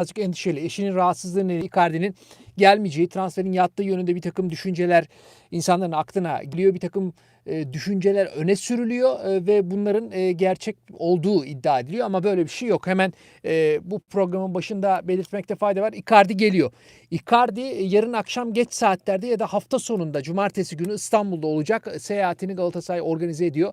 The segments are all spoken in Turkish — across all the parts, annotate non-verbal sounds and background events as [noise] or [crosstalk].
birazcık endişeli. Eşinin rahatsızlığı nedeniyle Icardi'nin gelmeyeceği, transferin yattığı yönünde bir takım düşünceler insanların aklına geliyor. Bir takım e, düşünceler öne sürülüyor e, ve bunların e, gerçek olduğu iddia ediliyor ama böyle bir şey yok. Hemen e, bu programın başında belirtmekte fayda var. Icardi geliyor. Icardi e, yarın akşam geç saatlerde ya da hafta sonunda cumartesi günü İstanbul'da olacak. Seyahatini Galatasaray organize ediyor.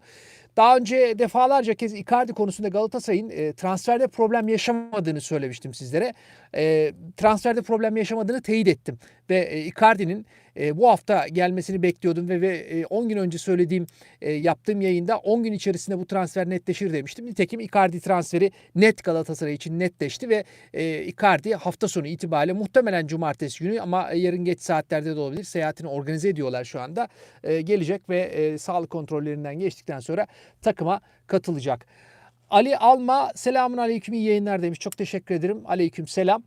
Daha önce defalarca kez Icardi konusunda Galatasaray'ın e, transferde problem yaşamadığını söylemiştim sizlere. E, transferde problem yaşamadığını teyit ettim. Ve e, Icardi'nin e, bu hafta gelmesini bekliyordum ve, ve e, 10 gün önce söylediğim yaptığım yayında 10 gün içerisinde bu transfer netleşir demiştim. Nitekim Icardi transferi net Galatasaray için netleşti ve Icardi hafta sonu itibariyle muhtemelen cumartesi günü ama yarın geç saatlerde de olabilir. Seyahatini organize ediyorlar şu anda. Gelecek ve sağlık kontrollerinden geçtikten sonra takıma katılacak. Ali Alma selamun aleyküm iyi yayınlar demiş. Çok teşekkür ederim. Aleyküm selam.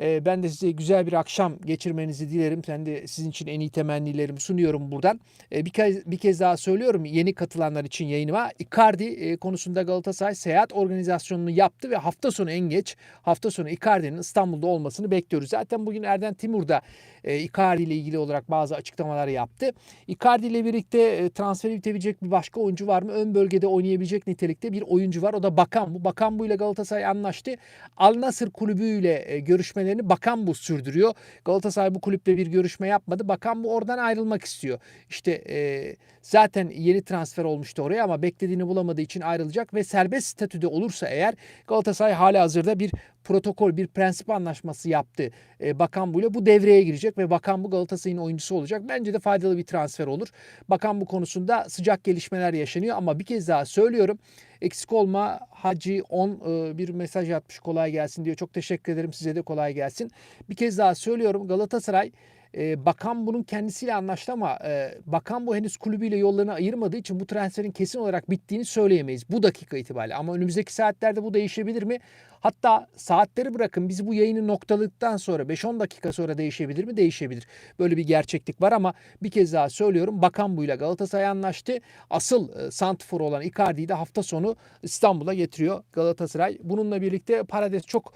Ee, Ben de size güzel bir akşam geçirmenizi dilerim. Ben de sizin için en iyi temennilerimi sunuyorum buradan. Ee, Bir kez, bir kez daha söylüyorum yeni katılanlar için yayınıma. Icardi e, konusunda Galatasaray seyahat organizasyonunu yaptı ve hafta sonu en geç hafta sonu Icardi'nin İstanbul'da olmasını bekliyoruz. Zaten bugün Erden Timur da e, Icardi ile ilgili olarak bazı açıklamalar yaptı. Icardi ile birlikte e, transferi bitebilecek bir başka oyuncu var mı? Ön bölgede oynayabilecek nitelikte bir oyuncu var. O da Bakan. Bu Bakan bu ile Galatasaray anlaştı. Al Nassr kulübüyle e, görüşmelerini Bakan bu sürdürüyor. Galatasaray bu kulüple bir görüşme yapmadı. Bakan bu oradan ayrılmak istiyor. İşte e, zaten yeni transfer olmuştu oraya ama beklediğini bulamadığı için ayrılacak ve serbest statüde olursa eğer Galatasaray hala hazırda bir protokol, bir prensip anlaşması yaptı e, Bakan bu ile. Bu devreye girecek ve Bakan bu Galatasaray'ın oyuncusu olacak. Bence de faydalı bir transfer olur. Bakan bu konusunda sıcak gelişmeler yaşanıyor ama bir kez daha söylüyorum. Eksik olma Hacı 10 e, bir mesaj atmış kolay gelsin diyor. Çok teşekkür ederim size de kolay gelsin. Bir kez daha söylüyorum Galatasaray e, bakan bunun kendisiyle anlaştı ama e, bakan bu henüz kulübüyle yollarını ayırmadığı için bu transferin kesin olarak bittiğini söyleyemeyiz bu dakika itibariyle. Ama önümüzdeki saatlerde bu değişebilir mi? Hatta saatleri bırakın biz bu yayını noktaladıktan sonra 5-10 dakika sonra değişebilir mi? Değişebilir. Böyle bir gerçeklik var ama bir kez daha söylüyorum. Bakan buyla Galatasaray anlaştı. Asıl e, Santfor olan Icardi'yi de hafta sonu İstanbul'a getiriyor Galatasaray. Bununla birlikte Parades çok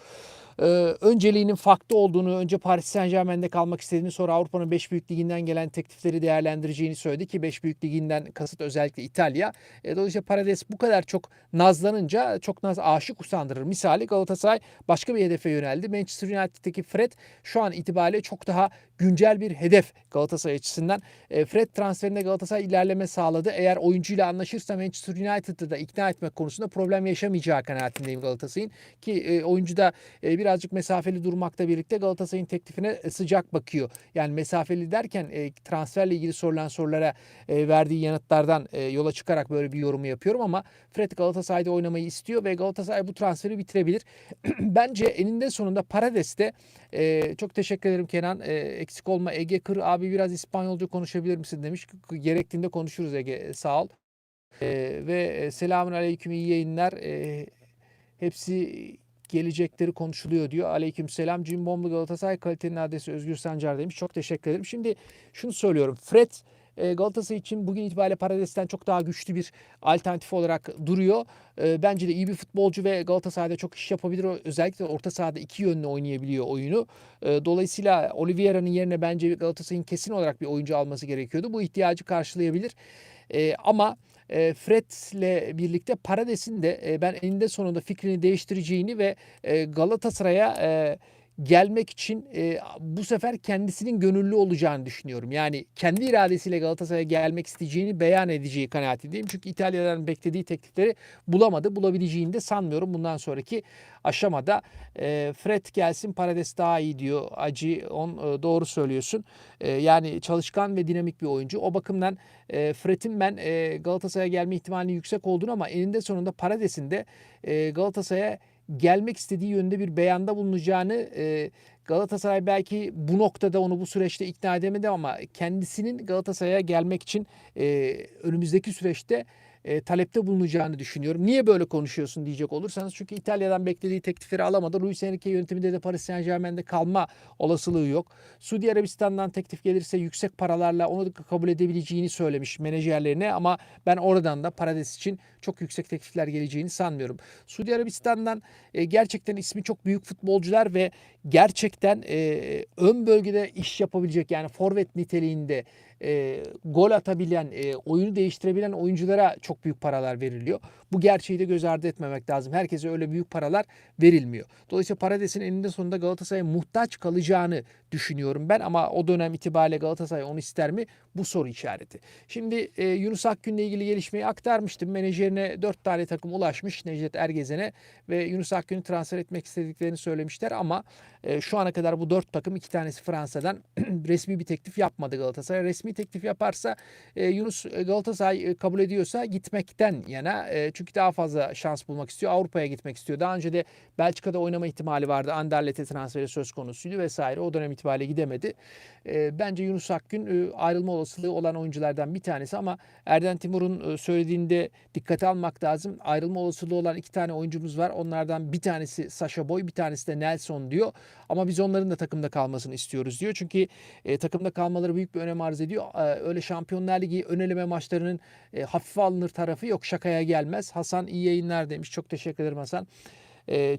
e, önceliğinin farklı olduğunu, önce Paris Saint Germain'de kalmak istediğini, sonra Avrupa'nın 5 büyük liginden gelen teklifleri değerlendireceğini söyledi ki 5 büyük liginden kasıt özellikle İtalya. E, dolayısıyla Paredes bu kadar çok nazlanınca çok naz aşık usandırır. Misali Galatasaray başka bir hedefe yöneldi. Manchester United'deki Fred şu an itibariyle çok daha güncel bir hedef Galatasaray açısından. E, Fred transferinde Galatasaray ilerleme sağladı. Eğer oyuncuyla anlaşırsa Manchester United'ı da ikna etmek konusunda problem yaşamayacağı kanaatindeyim Galatasaray'ın. Ki e, oyuncu da e, birazcık mesafeli durmakla birlikte Galatasaray'ın teklifine e, sıcak bakıyor. Yani mesafeli derken e, transferle ilgili sorulan sorulara e, verdiği yanıtlardan e, yola çıkarak böyle bir yorumu yapıyorum ama Fred Galatasaray'da oynamayı istiyor ve Galatasaray bu transferi bitirebilir. [clears throat] Bence eninde sonunda Parades'te e, çok teşekkür ederim Kenan. E, eksik olma Ege Kır abi biraz İspanyolca konuşabilir misin demiş. Gerektiğinde konuşuruz Ege sağ ol. E, ve selamun aleyküm iyi yayınlar. E, hepsi gelecekleri konuşuluyor diyor. Aleyküm selam. Cimbomlu Galatasaray kalitenin adresi Özgür Sancar demiş. Çok teşekkür ederim. Şimdi şunu söylüyorum. Fred e, Galatasaray için bugün itibariyle Parades'ten çok daha güçlü bir alternatif olarak duruyor. E, Bence de iyi bir futbolcu ve Galatasaray'da çok iş yapabilir. Özellikle orta sahada iki yönlü oynayabiliyor oyunu. E, Dolayısıyla Oliveira'nın yerine bence Galatasaray'ın kesin olarak bir oyuncu alması gerekiyordu. Bu ihtiyacı karşılayabilir. Ama Fred'le birlikte Parades'in de ben eninde sonunda fikrini değiştireceğini ve e, Galatasaray'a gelmek için e, bu sefer kendisinin gönüllü olacağını düşünüyorum. Yani kendi iradesiyle Galatasaray'a gelmek isteyeceğini beyan edeceği kanaatindeyim. Çünkü İtalya'dan beklediği teklifleri bulamadı. Bulabileceğini de sanmıyorum bundan sonraki aşamada. E, Fred gelsin Parades daha iyi diyor. Acı on e, doğru söylüyorsun. E, yani çalışkan ve dinamik bir oyuncu. O bakımdan e, Fred'in ben e, Galatasaray'a gelme ihtimalinin yüksek olduğunu ama eninde sonunda Parades'in de e, Galatasaray'a gelmek istediği yönde bir beyanda bulunacağını e, Galatasaray belki bu noktada onu bu süreçte ikna edemedi ama kendisinin Galatasaray'a gelmek için e, önümüzdeki süreçte e, talepte bulunacağını düşünüyorum. Niye böyle konuşuyorsun diyecek olursanız çünkü İtalya'dan beklediği teklifleri alamadı. Luis Enrique yönetiminde de Paris Saint Germain'de kalma olasılığı yok. Suudi Arabistan'dan teklif gelirse yüksek paralarla onu kabul edebileceğini söylemiş menajerlerine ama ben oradan da Parades için çok yüksek teklifler geleceğini sanmıyorum. Suudi Arabistan'dan e, gerçekten ismi çok büyük futbolcular ve gerçekten e, ön bölgede iş yapabilecek yani forvet niteliğinde e, gol atabilen, e, oyunu değiştirebilen oyunculara çok büyük paralar veriliyor. Bu gerçeği de göz ardı etmemek lazım. Herkese öyle büyük paralar verilmiyor. Dolayısıyla Parades'in eninde sonunda Galatasaray'a muhtaç kalacağını düşünüyorum ben ama o dönem itibariyle Galatasaray onu ister mi? Bu soru işareti. Şimdi e, Yunus Akgün'le ilgili gelişmeyi aktarmıştım. Menajerine 4 tane takım ulaşmış Necdet Ergezen'e ve Yunus Akgün'ü transfer etmek istediklerini söylemişler ama e, şu ana kadar bu 4 takım iki tanesi Fransa'dan [clears throat] resmi bir teklif yapmadı Galatasaray. Resmi teklif yaparsa e, Yunus e, Galatasaray e, kabul ediyorsa gitmekten yana e, çünkü daha fazla şans bulmak istiyor. Avrupa'ya gitmek istiyor. Daha önce de Belçika'da oynama ihtimali vardı. Anderlet'e transferi söz konusuydu vesaire. O dönem itibariyle gidemedi. E, bence Yunus Akgün e, ayrılma olasılığı olan oyunculardan bir tanesi ama Erden Timur'un e, söylediğinde dikkate almak lazım. Ayrılma olasılığı olan iki tane oyuncumuz var. Onlardan bir tanesi Sasha Boy, bir tanesi de Nelson diyor. Ama biz onların da takımda kalmasını istiyoruz diyor. Çünkü e, takımda kalmaları büyük bir önem arz ediyor. Öyle Şampiyonlar Ligi ön eleme maçlarının e, hafife alınır tarafı yok. Şakaya gelmez. Hasan iyi yayınlar demiş. Çok teşekkür ederim Hasan.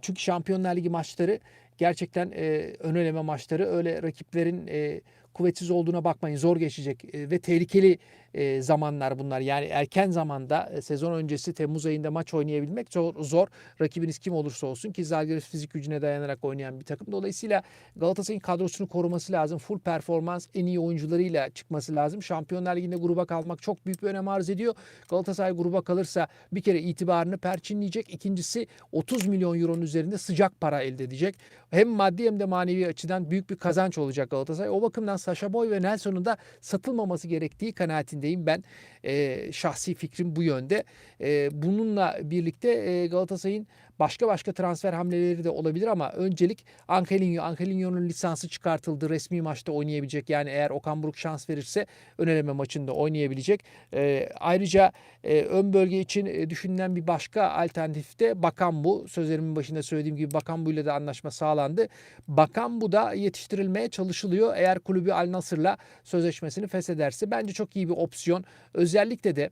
Çünkü Şampiyonlar Ligi maçları gerçekten e, ön eleme maçları öyle rakiplerin e, kuvvetsiz olduğuna bakmayın zor geçecek e, ve tehlikeli e, zamanlar bunlar. Yani erken zamanda e, sezon öncesi Temmuz ayında maç oynayabilmek zor, zor. Rakibiniz kim olursa olsun ki Zalgiris fizik gücüne dayanarak oynayan bir takım. Dolayısıyla Galatasaray'ın kadrosunu koruması lazım. Full performans en iyi oyuncularıyla çıkması lazım. Şampiyonlar Ligi'nde gruba kalmak çok büyük bir önem arz ediyor. Galatasaray gruba kalırsa bir kere itibarını perçinleyecek. İkincisi 30 milyon euronun üzerinde sıcak para elde edecek. Hem maddi hem de manevi açıdan büyük bir kazanç olacak Galatasaray. O bakımdan Sasha Boy ve Nelson'un da satılmaması gerektiği kanaatindeyim ben. E, şahsi fikrim bu yönde. E, bununla birlikte e, Galatasaray'ın başka başka transfer hamleleri de olabilir ama öncelik Angelinho. Angelinho'nun lisansı çıkartıldı. Resmi maçta oynayabilecek. Yani eğer Okan Buruk şans verirse öneleme maçında oynayabilecek. E, ayrıca e, ön bölge için e, düşünülen bir başka alternatif de Bakambu. Sözlerimin başında söylediğim gibi Bakambu ile de anlaşma sağlandı. Bakambu da yetiştirilmeye çalışılıyor. Eğer kulübü Al Nasır'la sözleşmesini feshederse bence çok iyi bir opsiyon. Özellikle de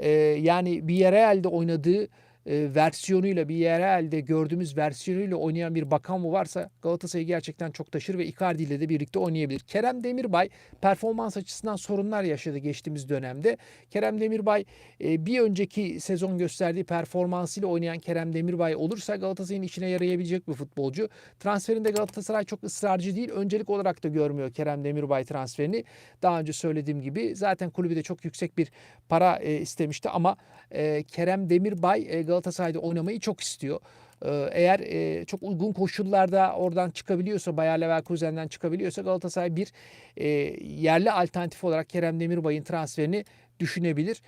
e, yani bir yere elde oynadığı e, versiyonuyla bir yerelde gördüğümüz versiyonuyla oynayan bir bakan mı varsa Galatasaray'ı gerçekten çok taşır ve Icardi ile de birlikte oynayabilir. Kerem Demirbay performans açısından sorunlar yaşadı geçtiğimiz dönemde. Kerem Demirbay e, bir önceki sezon gösterdiği performansıyla oynayan Kerem Demirbay olursa Galatasaray'ın işine yarayabilecek bir futbolcu. Transferinde Galatasaray çok ısrarcı değil. Öncelik olarak da görmüyor Kerem Demirbay transferini. Daha önce söylediğim gibi zaten kulübü de çok yüksek bir para e, istemişti ama e, Kerem Demirbay e, Galatasaray'da oynamayı çok istiyor. Ee, eğer e, çok uygun koşullarda oradan çıkabiliyorsa, Bayer Leverkusen'den çıkabiliyorsa Galatasaray bir e, yerli alternatif olarak Kerem Demirbay'ın transferini düşünebilir.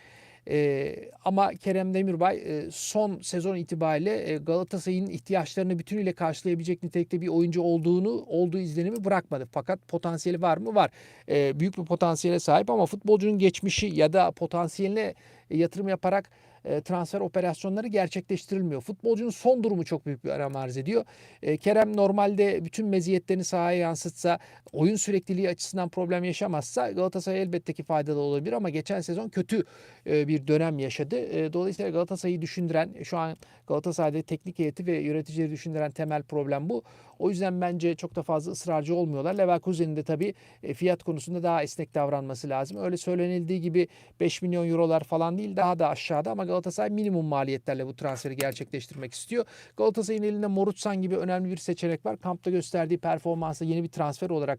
Ee, ama Kerem Demirbay e, son sezon itibariyle e, Galatasaray'ın ihtiyaçlarını bütünüyle karşılayabilecek nitelikte bir oyuncu olduğunu olduğu izlenimi bırakmadı. Fakat potansiyeli var mı? Var. E, büyük bir potansiyele sahip ama futbolcunun geçmişi ya da potansiyeline yatırım yaparak e, transfer operasyonları gerçekleştirilmiyor. Futbolcunun son durumu çok büyük bir önem arz ediyor. E, Kerem normalde bütün meziyetlerini sahaya yansıtsa, oyun sürekliliği açısından problem yaşamazsa Galatasaray elbette ki faydalı olabilir ama geçen sezon kötü e, bir dönem yaşadı. Dolayısıyla Galatasaray'ı düşündüren, şu an Galatasaray'da teknik heyeti ve yöneticileri düşündüren temel problem bu. O yüzden bence çok da fazla ısrarcı olmuyorlar. Leverkusen'in de tabii fiyat konusunda daha esnek davranması lazım. Öyle söylenildiği gibi 5 milyon eurolar falan değil daha da aşağıda ama Galatasaray minimum maliyetlerle bu transferi gerçekleştirmek istiyor. Galatasaray'ın elinde Morutsan gibi önemli bir seçenek var. Kampta gösterdiği performansı yeni bir transfer olarak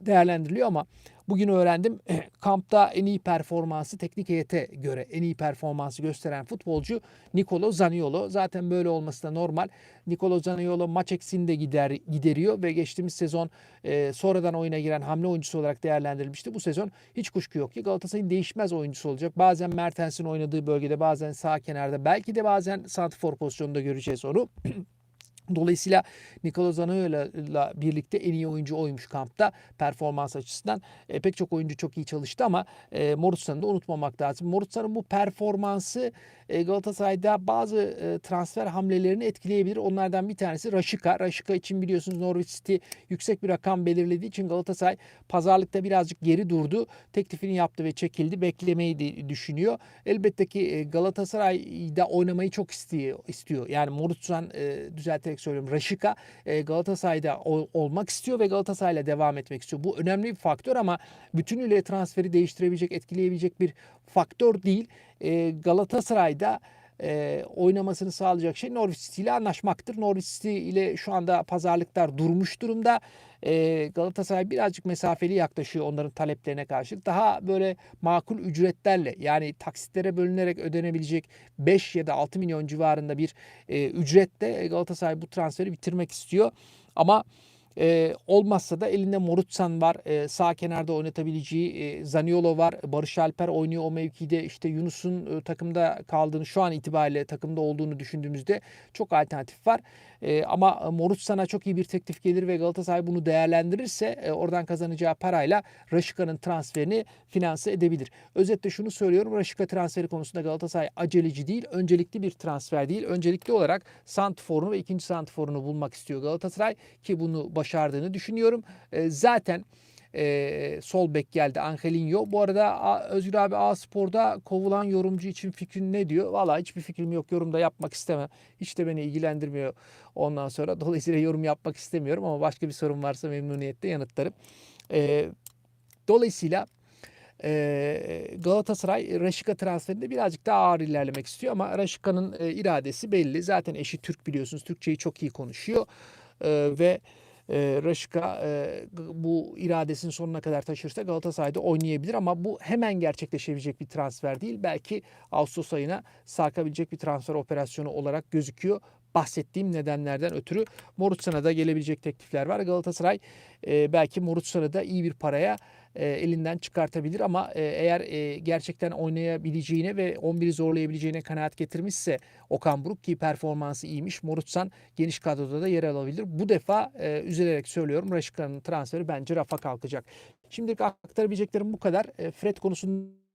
değerlendiriliyor ama Bugün öğrendim [clears throat] kampta en iyi performansı teknik heyete göre en iyi performansı gösteren futbolcu Nicolo Zaniolo. Zaten böyle olması da normal. Nicolo Zaniolo maç eksiğini de gider, gideriyor ve geçtiğimiz sezon e, sonradan oyuna giren hamle oyuncusu olarak değerlendirilmişti. Bu sezon hiç kuşku yok ki Galatasaray'ın değişmez oyuncusu olacak. Bazen Mertens'in oynadığı bölgede bazen sağ kenarda belki de bazen santrfor pozisyonunda göreceğiz onu. [clears throat] Dolayısıyla Nikola Zaniolo'yla birlikte en iyi oyuncu oymuş kampta performans açısından. E, pek çok oyuncu çok iyi çalıştı ama e, Morutsan'ı da unutmamak lazım. Morutsan'ın bu performansı e, Galatasaray'da bazı e, transfer hamlelerini etkileyebilir. Onlardan bir tanesi Raşika. Raşika için biliyorsunuz Norwich City yüksek bir rakam belirlediği için Galatasaray pazarlıkta birazcık geri durdu. Teklifini yaptı ve çekildi. Beklemeyi düşünüyor. Elbette ki e, Galatasaray'da oynamayı çok istiyor. istiyor. Yani Morutsan e, düzelterek söylüyorum. Raşika e, Galatasaray'da ol- olmak istiyor ve Galatasaray'la devam etmek istiyor. Bu önemli bir faktör ama bütünüyle transferi değiştirebilecek, etkileyebilecek bir faktör değil. E, Galatasaray'da e, oynamasını sağlayacak şey Norwich City ile anlaşmaktır. Norwich City ile şu anda pazarlıklar durmuş durumda. E, Galatasaray birazcık mesafeli yaklaşıyor onların taleplerine karşı. Daha böyle makul ücretlerle yani taksitlere bölünerek ödenebilecek 5 ya da 6 milyon civarında bir e, ücretle Galatasaray bu transferi bitirmek istiyor. Ama e, olmazsa da elinde Morutsan var. E, sağ kenarda oynatabileceği e, Zaniolo var. Barış Alper oynuyor o mevkide. İşte Yunus'un e, takımda kaldığını şu an itibariyle takımda olduğunu düşündüğümüzde çok alternatif var. E, ama Morutsan'a çok iyi bir teklif gelir ve Galatasaray bunu değerlendirirse e, oradan kazanacağı parayla Raşika'nın transferini finanse edebilir. Özetle şunu söylüyorum. Raşika transferi konusunda Galatasaray aceleci değil. Öncelikli bir transfer değil. Öncelikli olarak Santfor'unu ve ikinci Santfor'unu bulmak istiyor Galatasaray ki bunu başardığını düşünüyorum. E, zaten e, sol bek geldi Angelinho. Bu arada A- Özgür abi A Spor'da kovulan yorumcu için fikrin ne diyor? Valla hiçbir fikrim yok. Yorumda yapmak istemem. Hiç de beni ilgilendirmiyor ondan sonra. Dolayısıyla yorum yapmak istemiyorum ama başka bir sorun varsa memnuniyetle yanıtlarım. E, dolayısıyla Galatasaray Raşika transferinde birazcık daha ağır ilerlemek istiyor ama Raşika'nın iradesi belli. Zaten eşi Türk biliyorsunuz. Türkçeyi çok iyi konuşuyor. Ve e, Raşika e, bu iradesini sonuna kadar taşırsa Galatasaray'da oynayabilir ama bu hemen gerçekleşebilecek bir transfer değil. Belki Ağustos ayına sarkabilecek bir transfer operasyonu olarak gözüküyor. Bahsettiğim nedenlerden ötürü Morutsan'a da gelebilecek teklifler var. Galatasaray e, belki Morutsan'ı da iyi bir paraya e, elinden çıkartabilir ama e, eğer e, gerçekten oynayabileceğine ve 11'i zorlayabileceğine kanaat getirmişse Okan Buruk ki performansı iyiymiş. Morutsan geniş kadroda da yer alabilir. Bu defa e, üzülerek söylüyorum Raşika'nın transferi bence rafa kalkacak. Şimdilik aktarabileceklerim bu kadar. E, Fred konusunda